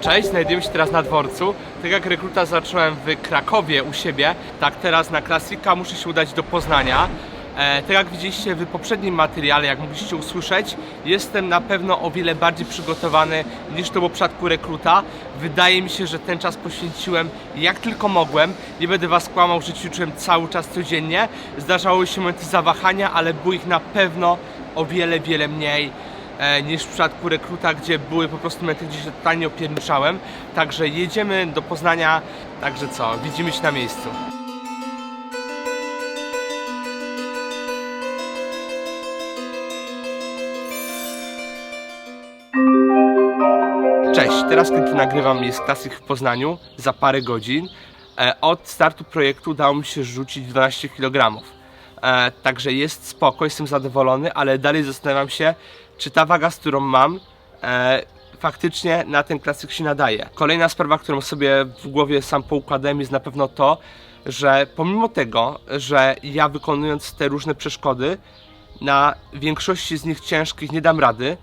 Cześć, znajdujemy się teraz na dworcu. Tak jak rekruta zacząłem w Krakowie u siebie, tak teraz na Klasika muszę się udać do Poznania. E, tak jak widzieliście w poprzednim materiale, jak mogliście usłyszeć, jestem na pewno o wiele bardziej przygotowany niż to było w przypadku rekruta. Wydaje mi się, że ten czas poświęciłem jak tylko mogłem. Nie będę was kłamał, że ćwiczyłem cały czas codziennie. Zdarzały się momenty zawahania, ale było ich na pewno o wiele, wiele mniej e, niż w przypadku rekruta, gdzie były po prostu momenty, gdzie się totalnie opierniczałem. Także jedziemy do Poznania, także co, widzimy się na miejscu. Cześć, teraz kiedy nagrywam jest klasyk w Poznaniu za parę godzin. E, Od startu projektu udało mi się rzucić 12 kg. E, Także jest spoko, jestem zadowolony, ale dalej zastanawiam się, czy ta waga, z którą mam, e, faktycznie na ten klasyk się nadaje. Kolejna sprawa, którą sobie w głowie sam poukładałem jest na pewno to, że pomimo tego, że ja wykonując te różne przeszkody, na większości z nich ciężkich nie dam rady,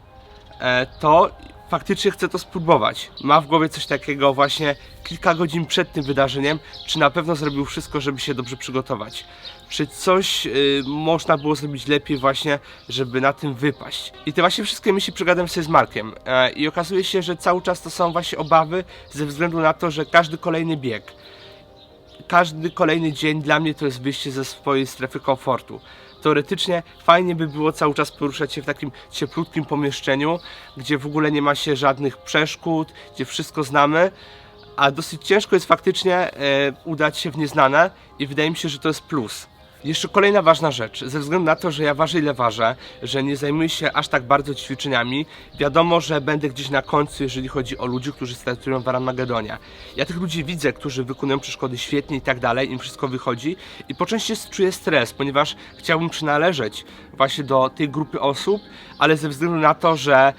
e, to faktycznie chcę to spróbować. Ma w głowie coś takiego właśnie kilka godzin przed tym wydarzeniem, czy na pewno zrobił wszystko, żeby się dobrze przygotować. Czy coś y, można było zrobić lepiej właśnie, żeby na tym wypaść. I te właśnie wszystkie myśli przegadam sobie z Markiem. E, I okazuje się, że cały czas to są właśnie obawy ze względu na to, że każdy kolejny bieg każdy kolejny dzień dla mnie to jest wyjście ze swojej strefy komfortu. Teoretycznie fajnie by było cały czas poruszać się w takim cieplutkim pomieszczeniu, gdzie w ogóle nie ma się żadnych przeszkód, gdzie wszystko znamy, a dosyć ciężko jest faktycznie e, udać się w nieznane i wydaje mi się, że to jest plus. Jeszcze kolejna ważna rzecz, ze względu na to, że ja ważę ile ważę, że nie zajmuję się aż tak bardzo ćwiczeniami, wiadomo, że będę gdzieś na końcu, jeżeli chodzi o ludzi, którzy startują w Armagedonie. Ja tych ludzi widzę, którzy wykonują przeszkody świetnie i tak dalej, im wszystko wychodzi i po części czuję stres, ponieważ chciałbym przynależeć właśnie do tej grupy osób, ale ze względu na to, że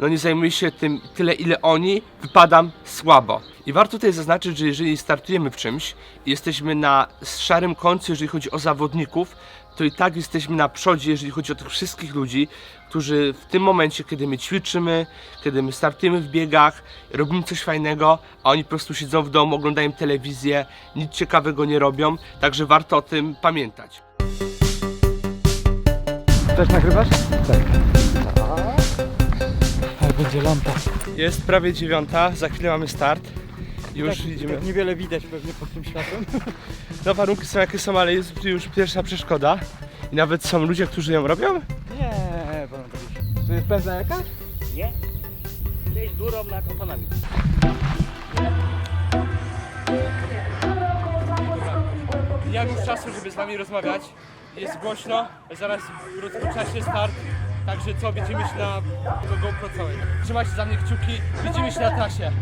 no nie zajmuję się tym tyle, ile oni, wypadam słabo. I warto tutaj zaznaczyć, że jeżeli startujemy w czymś i jesteśmy na szarym końcu, jeżeli chodzi o zawodników, to i tak jesteśmy na przodzie, jeżeli chodzi o tych wszystkich ludzi, którzy w tym momencie, kiedy my ćwiczymy, kiedy my startujemy w biegach, robimy coś fajnego, a oni po prostu siedzą w domu, oglądają telewizję, nic ciekawego nie robią, także warto o tym pamiętać. Też nagrywasz? Tak. Będzie lampa. Jest prawie dziewiąta, za chwilę mamy start. Już tak, idziemy. tak niewiele widać pewnie pod tym światłem. No warunki są jakie są, ale jest już pierwsza przeszkoda. I nawet są ludzie, którzy ją robią? Nie, powiem tak. To jest pewna jakaś? Nie? Gdzieś górą nad oponami. Nie mam już czasu, żeby z wami rozmawiać. Jest głośno, zaraz rozpoczyna się start. Także co, widzimy się na to GoPro całej. Trzymajcie za mnie kciuki, widzimy się na trasie.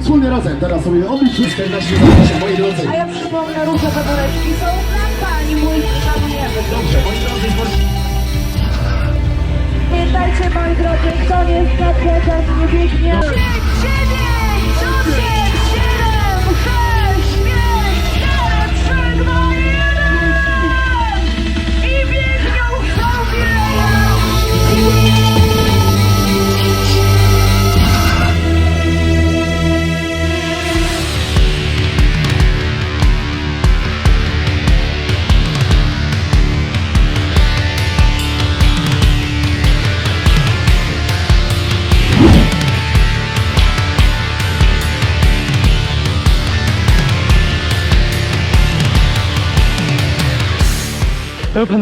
Wspólnie razem teraz sobie obliczmy 14 zł, moi drodzy. A ja przypomnę, różowe woreczki są dla Pani, mój szanujemy. Dobrze, moi drodzy, Pamiętajcie, moi drodzy, kto nie skacze, ten nie biegnie.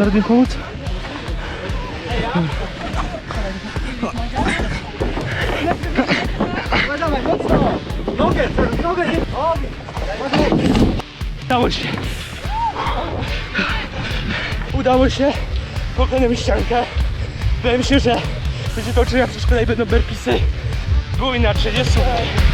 Pan radnie pomóc? Udało się. Udało się. Pokonałem ściankę. Wydaje mi się, że będzie to uczynienia przeszkoda i będą berpisy. Było inaczej, jest super.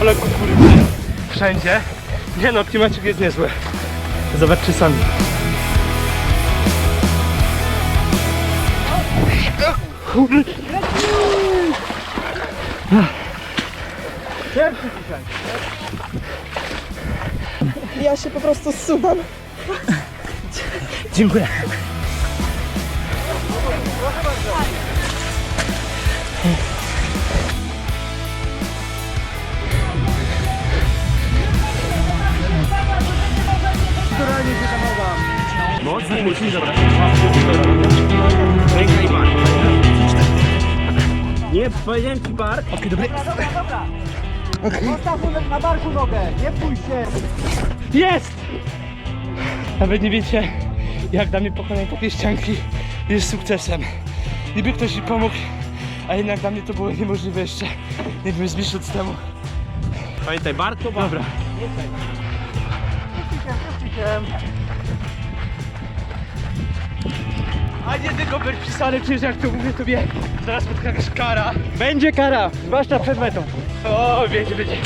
Ale kukury wszędzie. Nie no, klimaczek jest niezły. Zobaczcie sami. Ja się po prostu zsuwam. Dziękuję. Mocniej musisz zabrać. Ręka i bark. Nie, powiedziałem ci bark. Okej, dobry. Postaw na barku nogę, nie pój się. Jest! Nawet nie wiecie, jak dla mnie pokonanie takiej ścianki jest sukcesem. Niby ktoś mi pomógł, a jednak dla mnie to było niemożliwe jeszcze, nie wiem, z miesiąc temu. Pamiętaj, bark to Dobra. A nie tylko być pisany, przecież jak to mówię tobie, zaraz spotka jakaś kara. Będzie kara, zwłaszcza przed metą. O, będzie, będzie.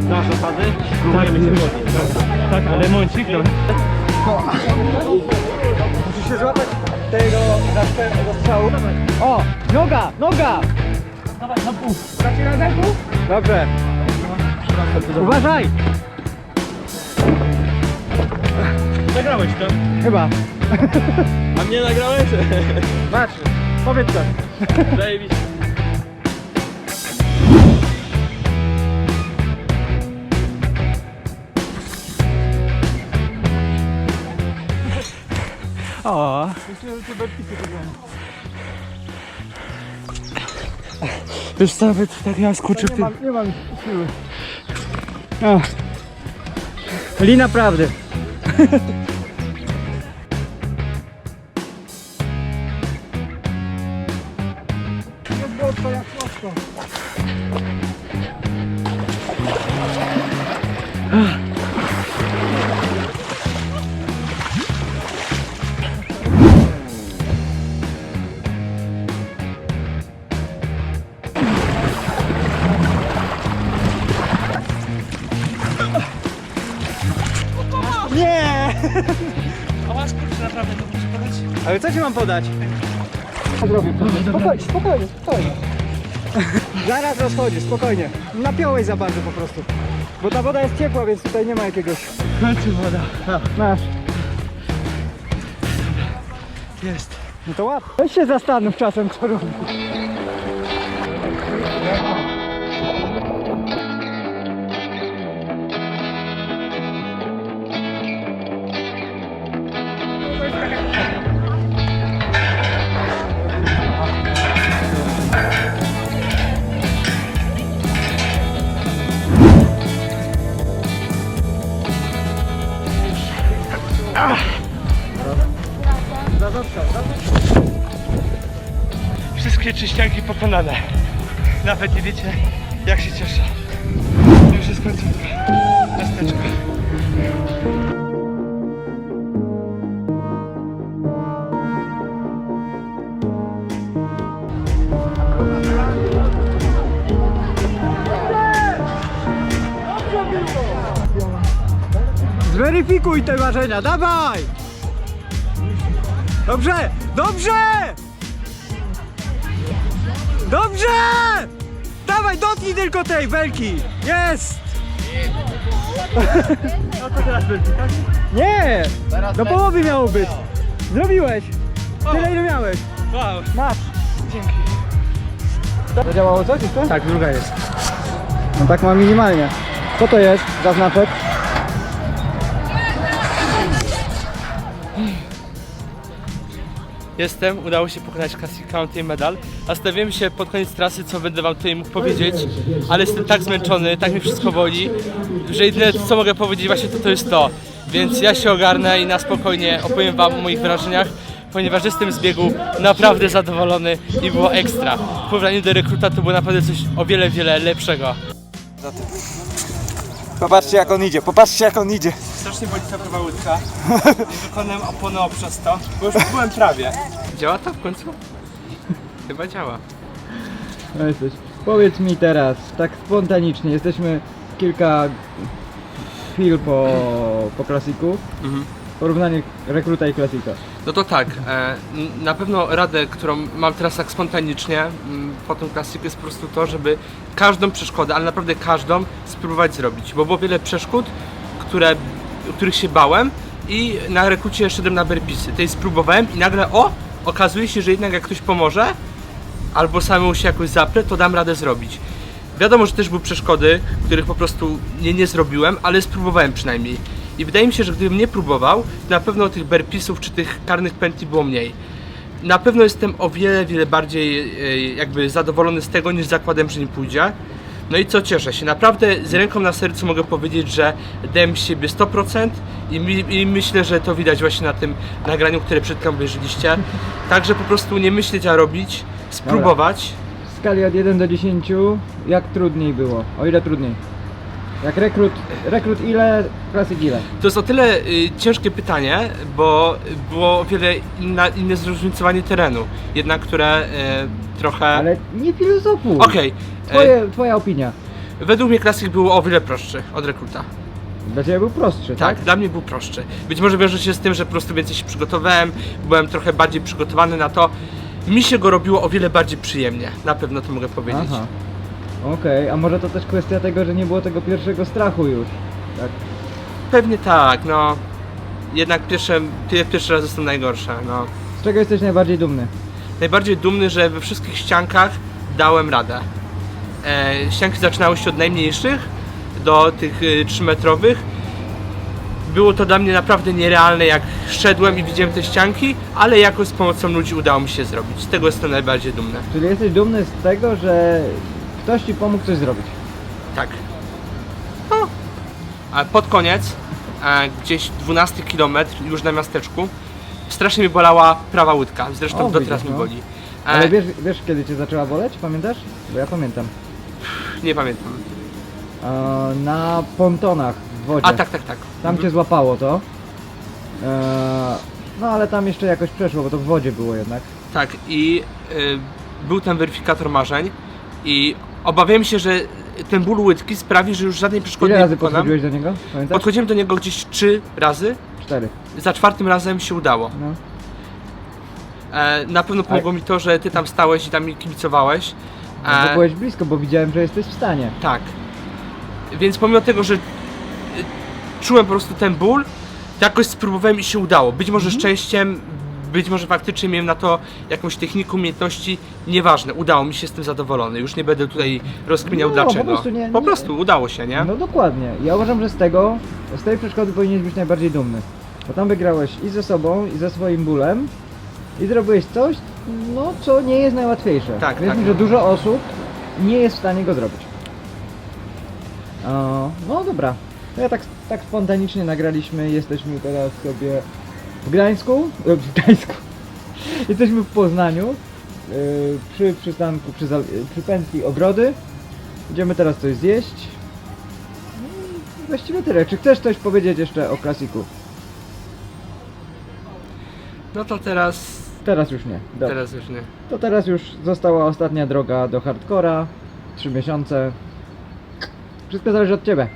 Znasz zasady? Tak, tak, ale momencik, dobra. Musisz się złapać tego zastrzału. O, noga, noga! Dawaj, na pół. Traci na zęku? Dobrze. Uważaj! Nagrałeś to? Chyba. A mnie nagrałeś? Masz, powiedz coś. Zajebiście. O. Wiesz co, nawet tak ja skurczę Nie mam, nie mam siły. O. Lina prawdy. Ale co ci mam podać? Spokojnie, spokojnie, spokojnie. Zaraz rozchodzi, spokojnie. Napiąłeś za bardzo po prostu. Bo ta woda jest ciepła, więc tutaj nie ma jakiegoś... Kończy woda. Masz. Jest. No to łap. Weź się zastanów czasem, co robisz. Wszystkie trzy ścianki pokonane. Nawet nie wiecie, jak się cieszę. Już jest końcówka. Miasteczko. Zweryfikuj te marzenia, dawaj! Dobrze, dobrze! Dobrze! Dawaj, dotknij tylko tej belki! Jest! No to teraz belki, tak? Nie! Do połowy miało być! Zrobiłeś! Tyle ile miałeś! Wow. Masz! Dzięki. Zadziałało coś jeszcze? Tak, druga jest. No tak ma minimalnie. Co to jest za znaczek? Jestem, udało się pokonać Classic County medal. A stawiłem się pod koniec trasy, co będę wam tutaj mógł powiedzieć, ale jestem tak zmęczony, tak mnie wszystko boli, że jedyne co mogę powiedzieć właśnie to to jest to. Więc ja się ogarnę i na spokojnie opowiem wam o moich wrażeniach, ponieważ jestem z biegu naprawdę zadowolony i było ekstra. W porównaniu do rekruta to było naprawdę coś o wiele, wiele lepszego. Popatrzcie jak on idzie, popatrzcie jak on idzie. Strasznie boli ta prawa łydka. Nie wykonałem opony przez to, bo już byłem prawie. Działa to w końcu? Chyba działa. No jesteś. Powiedz mi teraz, tak spontanicznie, jesteśmy kilka chwil po, po klasiku. Mhm. Porównanie rekruta i klasika. No to tak, e, n- na pewno radę, którą mam teraz tak spontanicznie mm, po tym klasiku jest po prostu to, żeby każdą przeszkodę, ale naprawdę każdą spróbować zrobić, bo było wiele przeszkód, które, których się bałem i na rekrucie szedłem na berpisy. Tej spróbowałem i nagle o, okazuje się, że jednak jak ktoś pomoże, albo samemu się jakoś zaprę, to dam radę zrobić. Wiadomo, że też były przeszkody, których po prostu nie, nie zrobiłem, ale spróbowałem przynajmniej. I wydaje mi się, że gdybym nie próbował, to na pewno tych berpisów czy tych karnych pętli było mniej. Na pewno jestem o wiele, wiele bardziej e, jakby zadowolony z tego, niż zakładem, że nie pójdzie. No i co cieszę się, naprawdę z ręką na sercu mogę powiedzieć, że dałem z siebie 100% i, mi, i myślę, że to widać właśnie na tym nagraniu, które przed chwilą obejrzeliście. Także po prostu nie myśleć, a robić, spróbować. W skali od 1 do 10, jak trudniej było? O ile trudniej? Jak rekrut, rekrut ile, klasyk ile? To jest o tyle y, ciężkie pytanie, bo było o wiele inna, inne zróżnicowanie terenu, jednak które y, trochę... Ale nie filozofuj. Okej, Twoje, twoja opinia. według mnie klasyk był o wiele prostszy od rekruta. Dla ciebie był prostszy, tak? Tak, dla mnie był prostszy. Być może wiąże się z tym, że po prostu więcej się przygotowałem, byłem trochę bardziej przygotowany na to. Mi się go robiło o wiele bardziej przyjemnie, na pewno to mogę powiedzieć. Aha. Okej, a może to też kwestia tego, że nie było tego pierwszego strachu już. Tak. Pewnie tak, no. Jednak pierwsze, pie- pierwszy raz są najgorsze, no. Z czego jesteś najbardziej dumny? najbardziej dumny, że we wszystkich ściankach dałem radę. E, ścianki zaczynały się od najmniejszych do tych y, 3-metrowych. Było to dla mnie naprawdę nierealne, jak szedłem i widziałem te ścianki, ale jakoś z pomocą ludzi udało mi się zrobić. Z tego jestem najbardziej dumny. Czyli jesteś dumny z tego, że ktoś ci pomógł coś zrobić. Tak. No. A pod koniec, e, gdzieś 12 km już na miasteczku, strasznie mi bolała prawa łydka. Zresztą O, do teraz mi no. boli. E, Ale wiesz, wiesz kiedy cię zaczęła boleć? Pamiętasz? Bo ja pamiętam. Nie pamiętam. E, na pontonach w wodzie. A tak, tak, tak. Tam cię złapało to. E, no ale tam jeszcze jakoś przeszło, bo to w wodzie było jednak. Tak, i y, był ten weryfikator marzeń i obawiałem się, że ten ból łydki sprawi, że już żadnej przeszkody Ile nie razy pokonam. podchodziłeś do niego? Pamiętasz? Podchodziłem do niego gdzieś trzy razy, Cztery. za czwartym razem się udało. No. E, na pewno pomogło mi to, że ty tam stałeś i tam mi kibicowałeś. No, bo E, byłeś blisko, bo widziałem, że jesteś w stanie. tak. Więc pomimo tego, że y, czułem po prostu ten ból, jakoś spróbowałem i się udało. Być może Mhm. szczęściem, być może faktycznie miałem na to jakąś technikę, umiejętności, nieważne, udało mi się, jestem zadowolony. Już nie będę tutaj rozkminiał No, dlaczego. po prostu nie- po nie- prostu udało się, nie? No dokładnie. Ja uważam, że z tego, z tej przeszkody powinieneś być najbardziej dumny. Bo tam wygrałeś i ze sobą, i ze swoim bólem. I zrobiłeś coś, no co nie jest najłatwiejsze. Tak, Więc tak. że dużo osób nie jest w stanie go zrobić. O, no dobra. No ja tak, tak spontanicznie nagraliśmy, jesteśmy teraz sobie w Gdańsku, e, w Gdańsku. Jesteśmy w Poznaniu, e, przy przystanku, przy, przy pętli Ogrody. Idziemy teraz coś zjeść. No i Właściwie tyle. Czy chcesz coś powiedzieć jeszcze o klasiku? No to teraz, Teraz już nie. Teraz już nie. To teraz już została ostatnia droga do hardcora. Trzy miesiące. Wszystko zależy od ciebie.